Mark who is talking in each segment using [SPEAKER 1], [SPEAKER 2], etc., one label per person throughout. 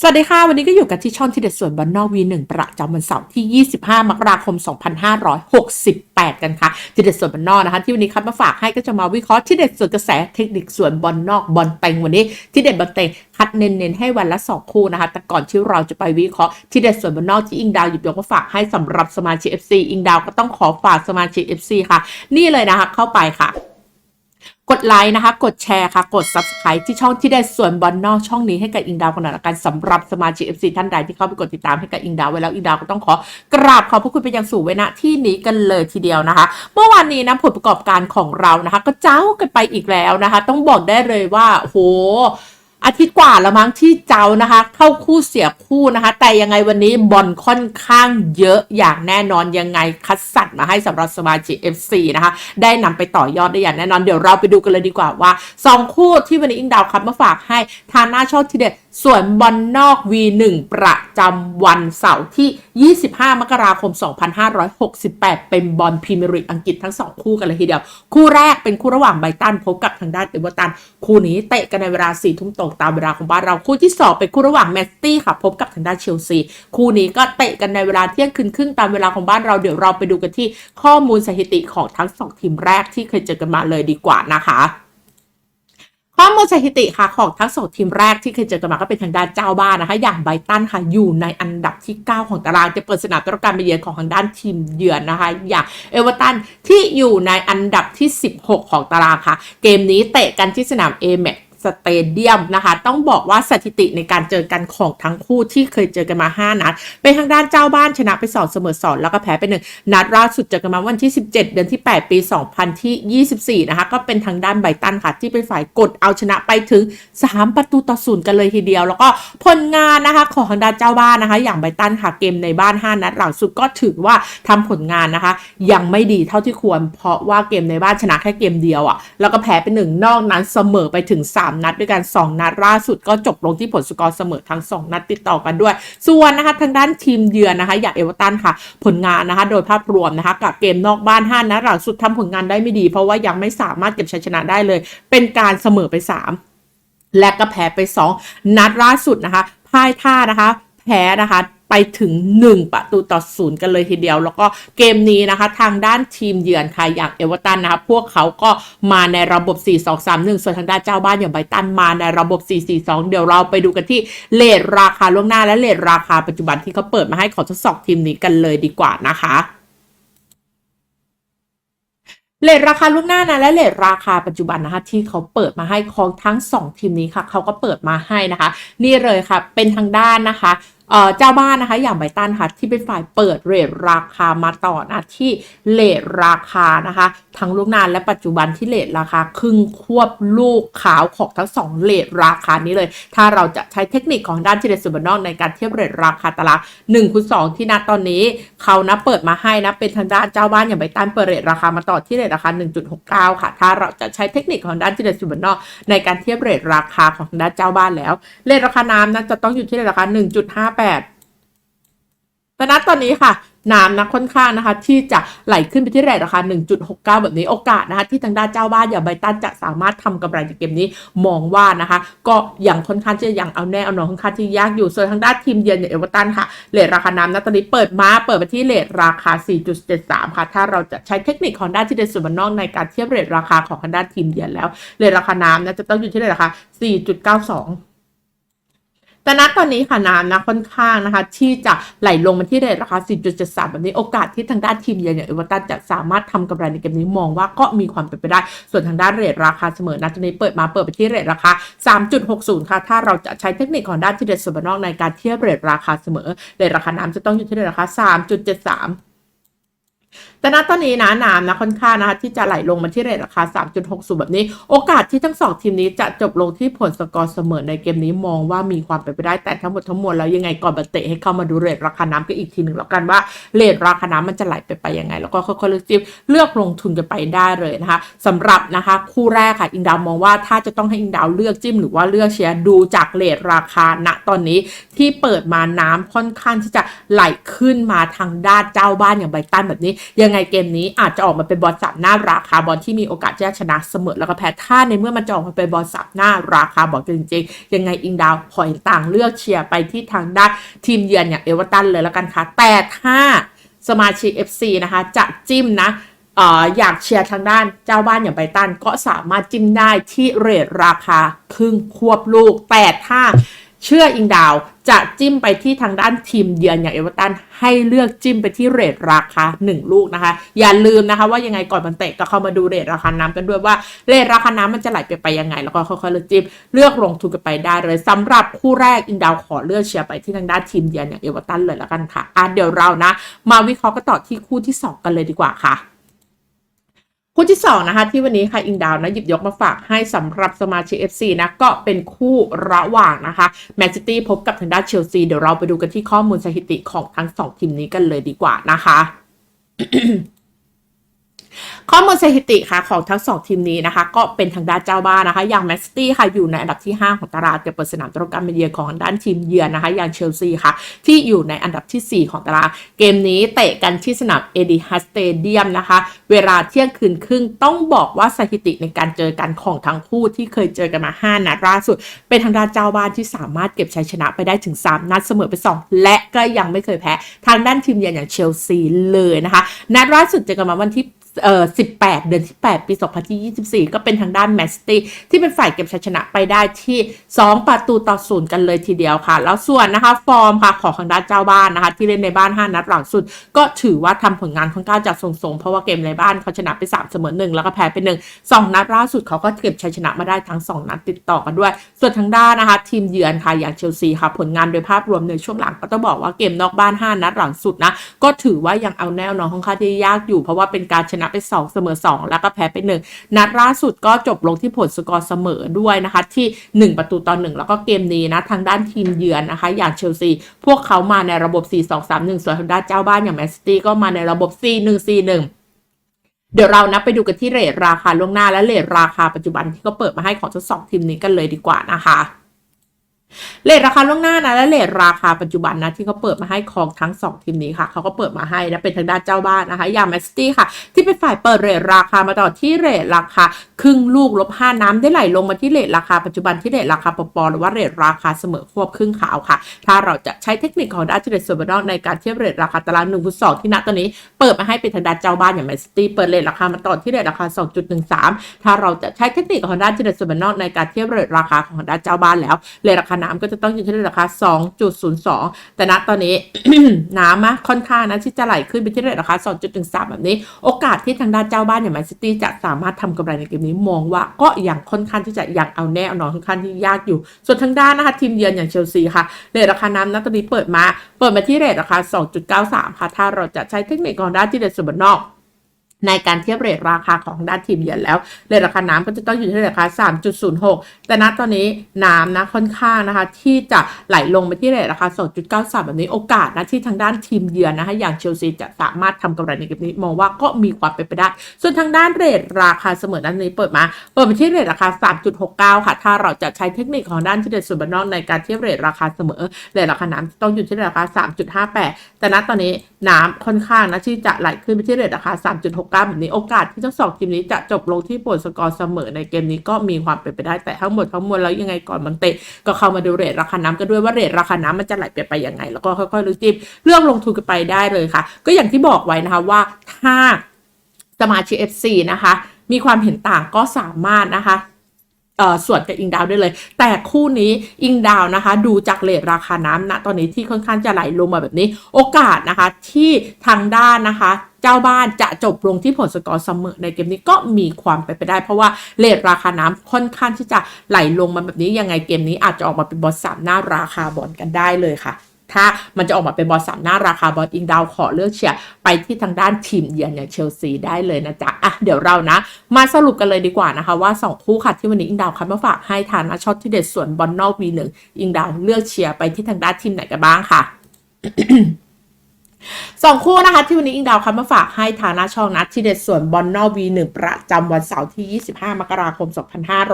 [SPEAKER 1] สวัสดีค่ะ วันนี้ก็อยู่กับที่ช่องที่เด็ดส่วนบอลนอกวีหนึ่งประจำวันเสาร์ที่ 25 มกราคม 2568 กันค่ะ ที่เด็ดส่วนบอลนอกนะคะ ที่วันนี้คัดมาฝากให้ก็จะมาวิเคราะห์ที่เด็ดส่วนกระแสเทคนิคส่วนบอลนอกบอลเต็งวันนี้ที่เด็ดบอลเต็งคัดเน้นๆให้วันละ 2 คู่นะคะ แต่ก่อนที่เราจะไปวิเคราะห์ที่เด็ดส่วนบอลนอกที่อิงดาวหยิบยกมาฝากให้สำหรับสมาชิก FC อิงดาวก็ต้องขอฝากสมาชิก FC ค่ะ นี่เลยนะคะเข้าไปค่ะ กดไลค์นะคะ กดแชร์ค่ะ กด subscribe ที่ช่องที่ได้ส่วนบอลนอกช่องนี้ให้กับอิงดาวขนาดละกันสำหรับสมาชิก FC ท่านใดที่เข้าไปกดติดตามให้กับอิงดาวไว้แล้วอิงดาวก็ต้องขอกราบขอบพระคุณไปยังสู่ไว้ณที่นี้กันเลยทีเดียวนะคะ เมื่อวานนี้นะผลประกอบการของเรานะคะ ก็เจ้ากันไปอีกแล้วนะคะ ต้องบอกได้เลยว่าโห อาทิตย์กว่าแล้วมั้งที่เจ้านะคะ เข้าคู่เสียคู่นะคะ แต่ยังไงวันนี้บอลค่อนข้างเยอะอย่างแน่นอนยังไงคัดสรรมาให้สำหรับสมาชิก FC นะคะ ได้นำไปต่อยอดได้อย่างแน่นอนเดี๋ยวเราไปดูกันเลยดีกว่าว่า 2 คู่ที่วันนี้อิงดาวคัดมาฝากให้ทางหน้าชอบทีเด็ด ส่วนบอลนอก V1 ประจำวันเสาร์ที่ 25 มกราคม 2568 เป็นบอลพรีเมียร์ลีกอังกฤษทั้ง 2 คู่กันเลยทีเดียว คู่แรกเป็นคู่ระหว่างไบตันพบกับทางด้านเอเวอร์ตัน คู่นี้เตะกันในเวลา 4 ทุ่มตรงตามเวลาของบ้านเรา คู่ที่ 2 เป็นคู่ระหว่างแมนซิตี้ค่ะ พบกับทางด้านเชลซี คู่นี้ก็เตะกันในเวลาเที่ยงคืนครึ่งตามเวลาของบ้านเราเดี๋ยวเราไปดูกันที่ข้อมูลสถิติของทั้งสองทีมแรกที่เคยเจอกันมาเลยดีกว่านะคะ ข้อมูลสถิติค่ะของทั้งสองทีมแรกที่เคยเจอกันมาก็เป็นทางด้านเจ้าบ้านนะคะ อย่างไบตันค่ะอยู่ในอันดับที่ 9 ของตารางจะเปิดสนามต้อนรับการไปเยือนของทางด้านทีมเยือนนะคะ อย่างเอเวอร์ตันที่อยู่ในอันดับที่ 16 ของตารางค่ะ เกมนี้เตะกันที่สนามเอเม สเตเดียมนะคะ ต้องบอกว่าสถิติในการเจอกันของทั้งคู่ที่เคยเจอกันมา 5 นัด เป็นทางด้านเจ้าบ้านชนะไป2เสมอ2แล้วก็แพ้ไป1นัดล่าสุดเจอกันมาวันที่ 17 เดือนที่ 8 ปี 2024 นะคะ ก็เป็นทางด้านไบตันค่ะ ที่เป็นฝ่ายกดเอาชนะไปถึง 3 ประตูต่อศูนย์กันเลยทีเดียว แล้วก็ผลงานนะคะของทางด้านเจ้าบ้านนะคะ อย่างไบตันค่ะเกมในบ้าน 5 นัดหลังสุดก็ถือว่าทำผลงานนะคะ ยังไม่ดีเท่าที่ควร เพราะว่าเกมในบ้านชนะแค่เกมเดียวอะ่ะแล้วก็แพ้ไปหนึ่งนอกนั้นเสมอไปถึง 3นัดด้วยกัน 2 นัดล่าสุดก็จบลงที่ผลสกอร์เสมอทั้ง 2 นัดติดต่อกันด้วย ส่วนนะคะทางด้านทีมเยือนนะคะ อย่างเอเวอร์ตันค่ะ ผลงานนะคะ โดยภาพรวมนะคะกับเกมนอกบ้าน 5 นัดหลังสุดทำผลงานได้ไม่ดี เพราะว่ายังไม่สามารถเก็บชัยชนะได้เลย เป็นการเสมอไป 3 และก็แพ้ไป 2 นัดล่าสุดนะคะพ่ายท่านะคะแพ้นะคะ ไปถึง 1 ประตูต่อศูนย์กันเลยทีเดียว แล้วก็เกมนี้นะคะทางด้านทีมเยือนค่ะอย่างเอเวอร์ตันนะคะพวกเขาก็มาในระบบ 4-2-3-1 ส่วนทางด้านเจ้าบ้านอย่างไบรตันมาในระบบ 4-4-2 เดี๋ยวเราไปดูกันที่เลทราคาล่วงหน้าและเลทราคาปัจจุบันที่เขาเปิดมาให้ของทั้งสองทีมนี้กันเลยดีกว่านะคะเลทราคาล่วงหน้านะและเลทราคาปัจจุบันนะคะที่เขาเปิดมาให้ของทั้ง 2 ทีมนี้ค่ะ เขาก็เปิดมาให้นะคะ นี่เลยค่ะ เป็นทางด้านนะคะเจ้าบ้านนะคะ อย่างไบตันค่ะที่เป็นฝ่ายเปิดเรทราคามาต่อนะที่เลทราคานะคะ ทั้งล่วงหน้าและปัจจุบันที่เลทราคาครึ่งควบลูกขาวของทั้งสองเลทราคานี้เลย ถ้าเราจะใช้เทคนิคของด้านทีเดสุบนอกในการเทียบเรทราคาตาราง1คูณ2ที่นัดตอนนี้เขานะเปิดมาให้นะเป็นทางด้านเจ้าบ้านอย่างไบตันเปิดเรทราคามาต่อที่เรทราคา 1.69 ค่ะ ถ้าเราจะใช้เทคนิคของด้านทีเดสุบนอกในการเทียบเรทราคาของทางด้านเจ้าบ้านแล้วเรทราคาน้ำนะจะต้องอยู่ที่เรทราคา 1.58แต่นัดตอนนี้ค่ะน้ำนะค่อนข้างนะคะ ที่จะไหลขึ้นไปที่เรทราคา 1.69 แบบนี้โอกาสนะคะ ที่ทางด้านเจ้าบ้านอย่างไบตันจะสามารถทำกำไรจากเกมนี้มองว่านะคะ ก็ยังค่อนข้างที่จะยังเอาแน่เอานอนค่อนข้างที่ยากอยู่ส่วนทางด้านทีมเยือนอย่างเอเวอร์ตันค่ะเรทราคาน้ำนะตอนนี้เปิดมาเปิดไปที่เรทราคา 4.73 ค่ะ ถ้าเราจะใช้เทคนิคของด้านที่เดนสุบันนอกในการเทียบเรทราคาของทางด้านทีมเยือนแล้วเรทราคาน้ำนะจะต้องอยู่ที่เรทราคา 4.92 แต่ณตอนนี้ค่ะน้ำนะค่อนข้างนะคะ ที่จะไหลลงมาที่เรทราคา4.73 แบบนี้โอกาสที่ทางด้านทีมเยือนอย่างเอเวอร์ตันจะสามารถทำกำไรในเกมนี้มองว่าก็มีความเป็นไปได้ ส่วนทางด้านเรทราคาเสมอนะตอนนี้เปิดมาเปิดไปที่เรทราคา 3.60 ค่ะ ถ้าเราจะใช้เทคนิคของด้านที่เดนสุบานอกในการเทียบเรทราคาเสมอเรทราคาน้ำจะต้องอยู่ที่เรทราคา 3.73 แต่ณตอนนี้นะน้ำนะค่อนข้างนะคะที่จะไหลลงมาที่เรทราคา 3.60 แบบนี้ โอกาสที่ทั้งสองทีมนี้จะจบลงที่ผลสกอร์เสมอในเกมนี้มองว่ามีความเป็นไปได้แต่ทั้งหมดทั้งมวลแล้วยังไงก่อนบัตเตะให้เข้ามาดูเรทราคาน้ำกันอีกทีหนึ่งแล้วกันว่าเรทราคาน้ำมันจะไหลไปไปยังไง แล้วก็ค่อยๆเลือกจิ้มเลือกลงทุนกันไปได้เลยนะคะสำหรับนะคะคู่แรกค่ะอิงดาวมองว่าถ้าจะต้องให้อิงดาวเลือกจิ้มหรือว่าเลือกเชียร์ดูจากเรทราคาณตอนนี้ที่เปิดมาน้ำค่อนข้างที่จะไหลขึ้นมาทางด้านเจ้าบ้านอย่างไบตันแบบนี้ยังไงเกมนี้อาจจะออกมาเป็นบอลสามหน้าราคาบอลที่มีโอกาสที่จะชนะเสมอแล้วก็แพ้ถ้าในเมื่อมันจะออกมาเป็นบอลสามหน้าราคาบอลจริงๆ ยังไงอิงดาวขอเห็นต่างเลือกเชียร์ไปที่ทางด้านทีมเยือนอย่างเอเวอร์ตันเลยแล้วกันค่ะ แต่ถ้าสมาชิก FC นะคะ จะจิ้มนะอ่ออยากเชียร์ทางด้านเจ้าบ้านอย่างไบตันก็สามารถจิ้มได้ที่เรทราคาครึ่งควบลูกแต่ถ้า เชื่ออิงดาวจะจิ้มไปที่ทางด้านทีมเยือนอย่างเอเวอร์ตันให้เลือกจิ้มไปที่เรทราคา 1 ลูกนะคะ อย่าลืมนะคะว่ายังไงก่อนมันเตะก็เข้ามาดูเรทราคาน้ำกันด้วยว่าเรทราคาน้ำมันจะไหลไปไปยังไง แล้วก็ค่อยๆเลือกจิ้มเลือกลงทุนกันไปได้เลยสำหรับคู่แรกอิงดาวขอเลือกเชียร์ไปที่ทางด้านทีมเยือนอย่างเอเวอร์ตันเลยแล้วกันค่ะอะเดี๋ยวเรานะ มาวิเคราะห์กันต่อที่คู่ที่สองกันเลยดีกว่าค่ะ คู่ที่2นะคะที่วันนี้ค่ะอิงดาวนะหยิบยกมาฝากให้สำหรับสมาชิก FC นะก็เป็นคู่ระหว่างนะคะแมนซิตี้พบกับทางด้านเชลซีเดี๋ยวเราไปดูกันที่ข้อมูลสถิติของทั้ง 2 ทีมนี้กันเลยดีกว่านะคะ ข้อมูลสถิติค่ะของทั้งสองทีมนี้นะคะ ก็เป็นทางด้านเจ้าบ้านนะคะ อย่างแมนซิตี้ค่ะอยู่ในอันดับที่ 5 ของตารางเก็บเปิดสนามตรงการเป็นเยือนของด้านทีมเยือนนะคะ อย่างเชลซีค่ะ ที่อยู่ในอันดับทีสี่4 ของตาราง เกมนี้เตะกันที่สนามเอดีฮัสเตเดียมนะคะ เวลาเที่ยงคืนครึ่งต้องบอกว่าสถิติในการเจอกันของทั้งคู่ที่เคยเจอกันมา 5 นัดล่าสุด เป็นทางด้านเจ้าบ้านที่สามารถเก็บชัยชนะไปได้ถึง 3 นัดเสมอไป 2 และก็ยังไม่เคยแพ้ ทางด้านทีมเยือนอย่างเชลซีเลยนะคะ นัดล่าสุดเจอกันมาวันที่ เอ่อ18 เดือนที่ 8 ปี 2024 ก็เป็นทางด้านแมนซิตี้ที่เป็นฝ่ายเก็บชัยชนะไปได้ที่ 2 ประตูต่อศูนย์กันเลยทีเดียวค่ะ แล้วส่วนนะคะฟอร์มค่ะของทางด้านเจ้าบ้านนะคะ ที่เล่นในบ้าน 5 นัดหลังสุด ก็ถือว่าทำผลงานค่อนข้างจะทรงๆ เพราะว่าเกมในบ้านเขาชนะไป 3 เสมอ 1 แล้วก็แพ้ไป 1 2 นัดล่าสุดเขาก็เก็บชัยชนะมาได้ทั้ง 2 นัดติดต่อกันด้วย ส่วนทางด้านนะคะทีมเยือนค่ะอย่างเชลซีค่ะผลงานโดยภาพรวมในช่วงหลังก็ต้องบอกว่าเกมนอกบ้าน 5 นัดหลังสุดนะก็ถือว่ายังเอาแนวนอนค่อนข้างที่ยากอยู่ เพราะว่าเป็นการชนะไป2เสมอ2 แล้วก็แพ้ไป 1 นัดล่าสุดก็จบลงที่ผลสกอร์เสมอด้วยนะคะ ที่ 1 ประตูต่อ 1 แล้วก็เกมนี้นะ ทางด้านทีมเยือนนะคะ อย่างเชลซี พวกเขามาในระบบ 4-2-3-1 ส่วนทางด้านเจ้าบ้านอย่างแมนซิตี้ก็มาในระบบ 4-1-4-1เดี๋ยวเรานะไปดูกันที่เรทราคาล่วงหน้าและเรทราคาปัจจุบันที่เขาเปิดมาให้ของทั้งสองทีมนี้กันเลยดีกว่านะคะ เลทราคาล่วงหน้านะและเลทราคาปัจจุบันนะที่เขาเปิดมาให้ของทั้ง 2 ทีมนี้ค่ะเขาก็เปิดมาให้นะเป็นทางด้านเจ้าบ้านนะคะอย่างแมนซิตี้ค่ะ ที่เป็นฝ่ายเปิดเรทราคามาต่อที่เรทราคาครึ่งลูกลบ5น้ำได้ไหลลงมาที่เรทราคาปัจจุบันที่เรทราคาปปหรือว่าเรทราคาเสมอควบครึ่งขาวค่ะ ถ้าเราจะใช้เทคนิคของด้านเฉลี่ยส่วนบนนอกในการเทียบเรทราคาตาราง1ฟุต2ที่ณตอนนี้ เปิดมาให้เป็นทางด้านเจ้าบ้านอย่างแมนซิตี้เปิดเรทราคามาต่อที่เรทราคา 2.13 ถ้าเราจะใช้เทคนิคของด้านเฉลี่ยส่วนบนนอกในการเทียบเรทราคาของด้านเจ้าบ้านแล้วเรทราคาน้ำก็จะต้องอยู่ที่ราคา 2.02 แต่ณตอนนี้ น้ำอะค่อนข้างนะที่จะไหลขึ้นไปที่เรทราคา 2.13 แบบนี้ โอกาสที่ทางด้านเจ้าบ้านอย่างแมนซิตี้จะสามารถทำกำไรในเกมนี้มองว่าก็ยังค่อนข้างที่จะยังเอาแน่เอานอนค่อนข้างที่ยากอยู่ ส่วนทางด้านนะคะทีมเยือนอย่างเชลซีค่ะเรทราคาน้ำณตอนนี้เปิดมา เปิดมาที่เรทราคา 2.93 ค่ะ ถ้าเราจะใช้เทคนิคของด้านที่เรทส่วนนอก ในการเทียบเรทราคาของด้านทีมเยือนแล้วเรทราคาน้ำก็จะต้องอยู่ที่ราคา 3.06 แต่ณตอนนี้น้ำนะค่อนข้างนะคะ ที่จะไหลลงไปที่เรทราคา 2.93 แบบนี้โอกาสนะที่ทางด้านทีมเยือนนะคะอย่างเชลซีจะสามารถทำกำไรในเกมนี้มองว่าก็มีความเป็นไปได้ ส่วนทางด้านเรทราคาเสมอด้านนี้เปิดมาเปิดมาที่เรทราคา 3.69 ค่ะ ถ้าเราจะใช้เทคนิคของด้านที่เด็ดส่วนบนนอกในการเทียบเรทราคาเสมอเรทราคาน้ำต้องอยู่ที่ราคา 3.58 แต่ณตอนนี้น้ำค่อนข้างนะที่จะไหลขึ้นไปที่เรทราคา 3.6ตาแบบนี้โอกาสที่ทั้งสองทีมนี้จะจบลงที่ผลสกอร์เสมอในเกมนี้ก็มีความเป็นไปได้แต่ทั้งหมดทั้งมวลแล้วยังไงก่อนมันเตะก็เข้ามาดูเรทราคาน้ากันด้วยว่าเรทราคาน้ำมันจะไหลเปลี่ยนไปยังไง แล้วก็ค่อยๆรู้จิ้มเรื่องลงทุนกันไปได้เลยค่ะ ก็อย่างที่บอกไว้นะคะว่าถ้าสมาชิก FC นะคะ มีความเห็นต่างก็สามารถนะคะ ส่วนกับอิงดาวได้เลย แต่คู่นี้อิงดาวนะคะ ดูจากเลทราคาน้ำณตอนนี้ที่ค่อนข้างจะไหลลงมาแบบนี้ โอกาสนะคะที่ทางด้านนะคะ เจ้าบ้านจะจบลงที่ผลสกอร์เสมอในเกมนี้ก็มีความเป็นไปได้ เพราะว่าเลทราคาน้ำค่อนข้างที่จะไหลลงมาแบบนี้ยังไงเกมนี้อาจจะออกมาเป็นบอลสามหน้าราคาบอลกันได้เลยค่ะ ถ้ามันจะออกมาเป็นบอลสามหน้าราคาบอลอิงดาวขอเลือกเชียร์ไปที่ทางด้านทีมเยือนอย่างเชลซีได้เลยนะจ๊ะอะเดี๋ยวเรานะ มาสรุปกันเลยดีกว่านะคะ ว่า 2 คู่ค่ะที่วันนี้อิงดาวคัดมาฝากให้ทานนะช็อตที่เด็ดส่วนบอลนอกปีหนึ่งอิงดาวเลือกเชียร์ไปที่ทางด้านทีมไหนกันบ้างค่ะ สองคู่นะคะที่วันนี้อิงดาวคัมาฝากให้ทาน้าช่องนัดที่เด็ดส่วนบอลนอวีหนึ่งประจำวันเสาร์ที่ 25 มกราคม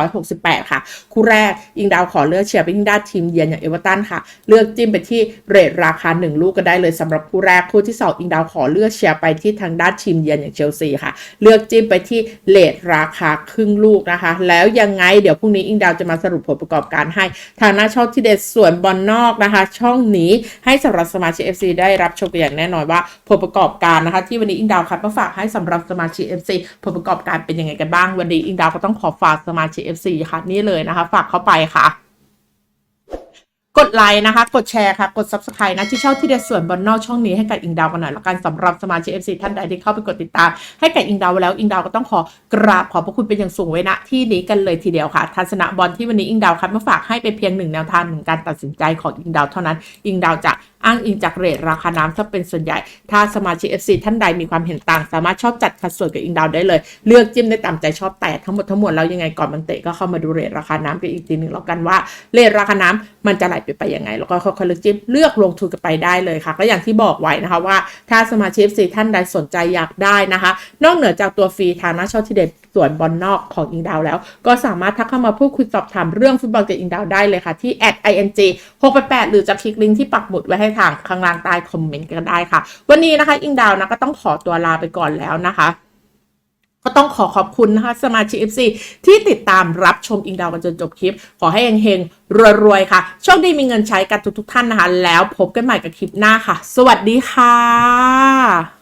[SPEAKER 1] 2568 ค่ะ คู่แรกอิงดาวขอเลือกเชียร์ไปที่ด้านทีมเยือนอย่างเอเวอร์ตันค่ะ เลือกจิ้มไปที่เรทราคา 1 ลูกก็ได้เลยสำหรับคู่แรกคู่ที่ 2 อิงดาวขอเลือกเชียร์ไปที่ทางด้านทีมเยือนอย่างเชลซีค่ะ เลือกจิ้มไปที่เรทราคาครึ่งลูกนะคะ แล้วยังไงเดี๋ยวพรุ่งนี้อิงดาวจะมาสรุปผลประกอบการให้ทาน้าช่องที่เด็ดส่วนบอลนอกนะคะ ช่องนี้ให้สำหรับสมาชิก FC ได้รับชมกันอย่างแน่นอนว่าผลประกอบการนะคะ ที่วันนี้อิงดาวคัดมาฝากให้สำหรับสมาชิก FC ผลประกอบการเป็นยังไงกันบ้าง วันนี้อิงดาวก็ต้องขอฝากสมาชิก FC ค่ะนี่เลยนะคะ ฝากเข้าไปค่ะกดไลค์นะคะ กดแชร์ค่ะ กด subscribe นะที่ช่องที่เด็ดส่วนบนนอกช่องนี้ให้กับอิงดาวกันหน่อยละกันสำหรับสมาชิก FC ท่านใดที่เข้าไปกดติดตามให้กับอิงดาวแล้วอิงดาวก็ต้องขอกราบขอบพระคุณเป็นอย่างสูงไว้ณที่นี้กันเลยทีเดียวค่ะ ทัศนะบอลที่วันนี้อิงดาวคัดมาฝากให้เป็นเพียงหนึ่งแนวทางหนึ่งการตัดสินใจของอิงดาวเท่านั้น อิงดาวจะ อ้างอิงจากเรทราคาน้ำถ้าเป็นส่วนใหญ่ ถ้าสมาชิก FC ท่านใดมีความเห็นต่าง สามารถชอบจัดคัดส่วนกับอิงดาวได้เลย เลือกจิ้มได้ตามใจชอบแต่ทั้งหมดทั้งมวลแล้วยังไงก่อนมันเตะก็เข้ามาดูเรทราคาน้ำกันอีกทีหนึ่งแล้วกันว่าเรทราคาน้ำมันจะไหลไปไปยังไง แล้วก็ค่อยๆเลือกจิ้มเลือกลงทุนกันไปได้เลยค่ะ ก็อย่างที่บอกไว้นะคะว่า ถ้าสมาชิก FC ท่านใดสนใจอยากได้นะคะ นอกเหนือจากตัวฟรีทางหน้าช่องที่เด็ดส่วนบอลนอกของอิงดาวแล้ว ก็สามารถทักเข้ามาพูดคุยสอบถามเรื่องฟุตบอลกับอิงดาวได้เลยค่ะที่ @ing 688หรือจะคลิกลิงก์ที่ปักหมุดไว้ให้ทางข้างล่างใต้คอมเมนต์กันได้ค่ะ วันนี้นะคะ อิงดาวนะก็ต้องขอตัวลาไปก่อนแล้วนะคะก็ต้องขอขอบคุณนะคะสมาชิก FC ที่ติดตามรับชมอิงดาวกันจนจบคลิป ขอให้เฮงๆรวยๆค่ะ โชคดีมีเงินใช้กันทุกๆท่านนะคะ แล้วพบกันใหม่กับคลิปหน้าค่ะ สวัสดีค่ะ